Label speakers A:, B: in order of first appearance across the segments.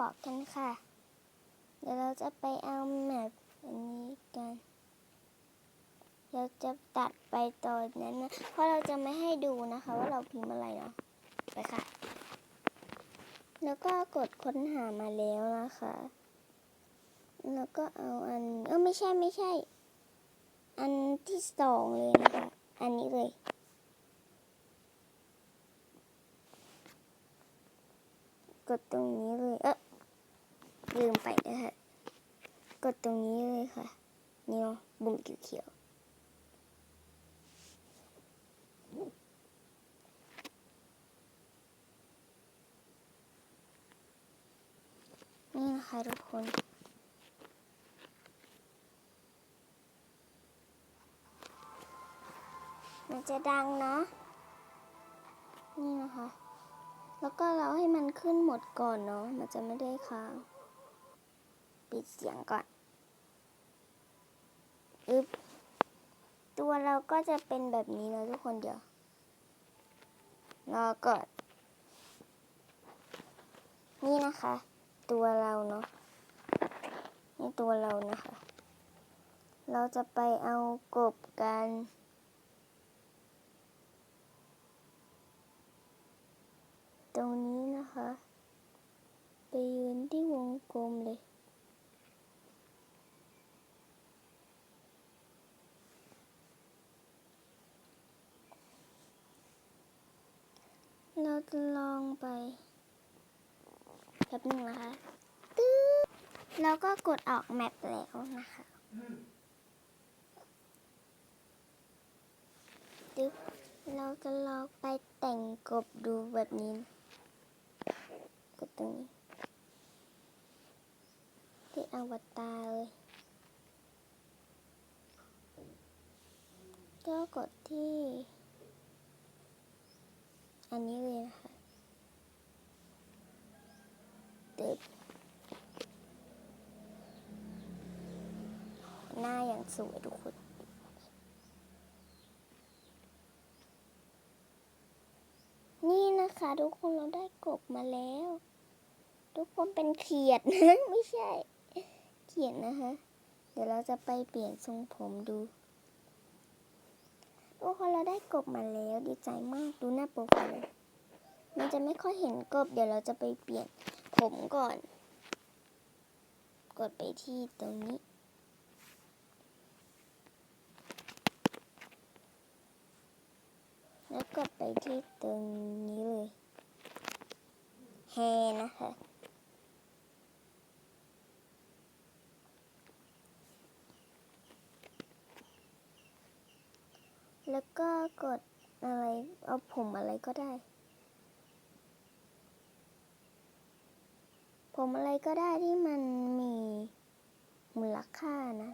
A: บอกกันค่ะ เดี๋ยวเราจะไปเอาแมปอันนี้กัน เราจะตัดไปตอนนั้นนะ เพราะเราจะไม่ให้ดูนะคะ ว่าเราพิมพ์อะไรเนาะ ไปค่ะ แล้วก็กดค้นหามาแล้วนะคะ แล้วก็เอาอัน เออไม่ใช่ไม่ใช่ อันที่สองเลยนะคะ อันนี้เลยกดตรงนี้เลย เออ ลืมไปนะคะกดตรงนี้เลยค่ะนี่เนะบุ่มเขียวๆนี่นะคะทุกคนมันจะดังเนาะนี่นะคะ แล้วก็เราให้มันขึ้นหมดก่อนเนาะ มันจะไม่ได้ค้าง ปิดเสียงก่อนอึบตัวเราก็จะเป็นแบบนี้นะทุกคนเดี๋ยวรอก่อนนี่นะคะ ตัวเราเนาะนี่ตัวเรานะคะ เราจะไปเอากบกันตรงนี้นะคะ ไปยืนที่วงกลมเลย เราจะลองไปแบบหนึ่งนะคะตึ๊ดแล้วก็กดออกแมปแล้วนะคะตึ๊บเราจะลองไปแต่งกบดูแบบนี้ กดตรงนี้ ที่อวตารเลยก็กดที่ อันนี้เลยนะคะตึบหน้าอย่างสวยทุกคนนี่นะคะทุกคนเราได้กบมาแล้ว ทุกคนเป็นเขียดนะ ไม่ใช่ เขียดนะคะ เดี๋ยวเราจะไปเปลี่ยนทรงผมดู ทุกคนเราได้กบมาแล้วดีใจมากดูหน้าโปรไฟล์เลมันจะไม่ค่อยเห็นกบ เดี๋ยวเราจะไปเปลี่ยนผมก่อน กดไปที่ตรงนี้ แล้วกดไปที่ตรงนี้เลยแฮนะคะ แล้วก็กดอะไร เอาผมอะไรก็ได้ ผมอะไรก็ได้ที่มันมีมูลค่านะ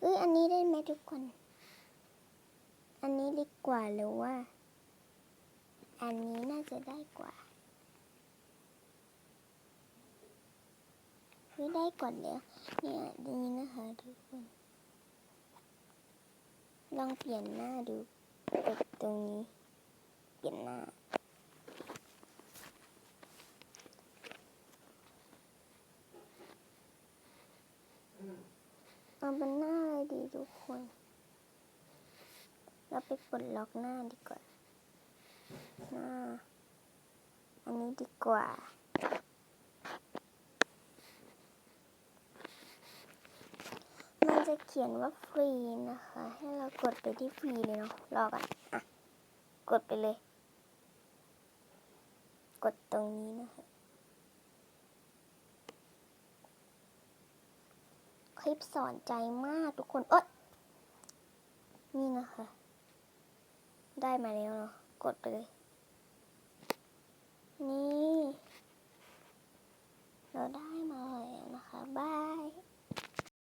A: เอ้ย อันนี้ได้ไหมทุกคน อันนี้ดีกว่าหรือว่า อันนี้น่าจะได้กว่าเฮ้ยได้ก่อนเดี๋ยวเนี่ยดีนะคะทุกคน ลองเปลี่ยนหน้าดูกดตรงนี้ เปลี่ยนหน้า เอาเป็นหน้าอะไรดีทุกคน เราไปปลดล็อกหน้าดีกว่า หน้า อันนี้ดีกว่า มัน จะเขียนว่าฟรีนะคะ ให้เรากดไปที่ฟรีเลยเนาะรอกันอะกดไปเลย กดตรงนี้นะคะคลิปสอนใจมากทุกคนเอ้ยนี่นะคะ ได้มาแล้วเนาะกดไปเลย นี่ เราได้มาแล้วนะคะบาย